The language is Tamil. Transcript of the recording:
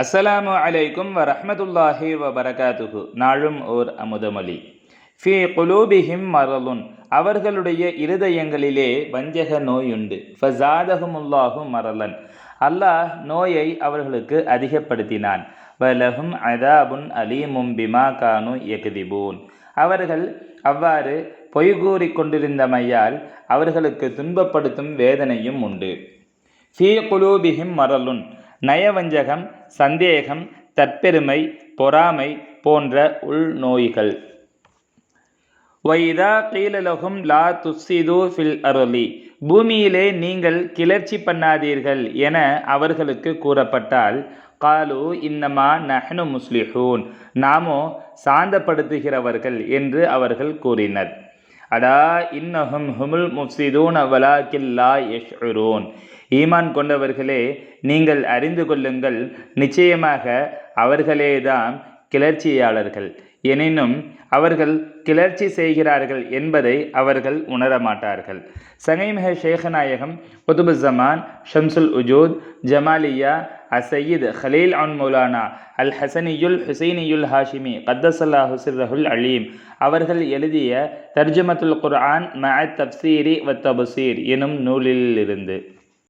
அஸ்ஸலாமு அலைக்கும் வரஹ்மத்துல்லாஹி வபரகாத்துஹு. நாளும் ஓர் அமுதமொழி. ஃபி குலூபிஹிம் மரலுன் அவர்களுடைய இருதயங்களிலே வஞ்சக நோயுண்டு. ஃபசாதஹுமுல்லாஹு மரலன். அல்லாஹ் நோயை அவர்களுக்கு அதிகப்படுத்தினான். வலஹும் அதாபுன் அலீமும் பிமா கானு யக்திபூன். அவர்கள் அவ்வாறு பொய்கூறி கொண்டிருந்தமையால் அவர்களுக்கு துன்பப்படுத்தும் வேதனையும் உண்டு. ஃபீ குலூபிஹிம் மரலுன். நயவஞ்சகம் சந்தேகம் தற்பெருமை பொறாமை போன்ற உள்நோய்கள். வைதா கீழலகும் லா துஸ்ஸிது ஃபில் அருளி. பூமியிலே நீங்கள் கிளர்ச்சி பண்ணாதீர்கள் என அவர்களுக்கு கூறப்பட்டால் காலு இன்னமா நஹ்னு முஸ்லிஹூன். நாமோ சாந்தப்படுத்துகிறவர்கள் என்று அவர்கள் கூறினர். அடா இன்னஹும் ஹுமுல் முஃப்சிதூன் வலாக்கில்லா யஷ்உரூன். ஈமான் கொண்டவர்களே நீங்கள் அறிந்து கொள்ளுங்கள் நிச்சயமாக அவர்களேதான் கிளர்ச்சியாளர்கள். எனினும் அவர்கள் கிளர்ச்சி செய்கிறார்கள் என்பதை அவர்கள் உணரமாட்டார்கள். சங்கைமிக ஷேகநாயகம் குதுபு ஜமான் ஷம்சுல் உஜூத் ஜமாலியா அசையீத் ஹலீல் அன் மௌலானா அல் ஹசனியுல் ஹுசைனியுல் ஹாஷிமி கத்தசல்லா ஹுசிர்ரஹுல் அலீம் அவர்கள் எழுதிய தர்ஜமத்துல் குர்ஆன் மஅ தப்சீரி வ தபுசீர் எனும் நூலிலிருந்து.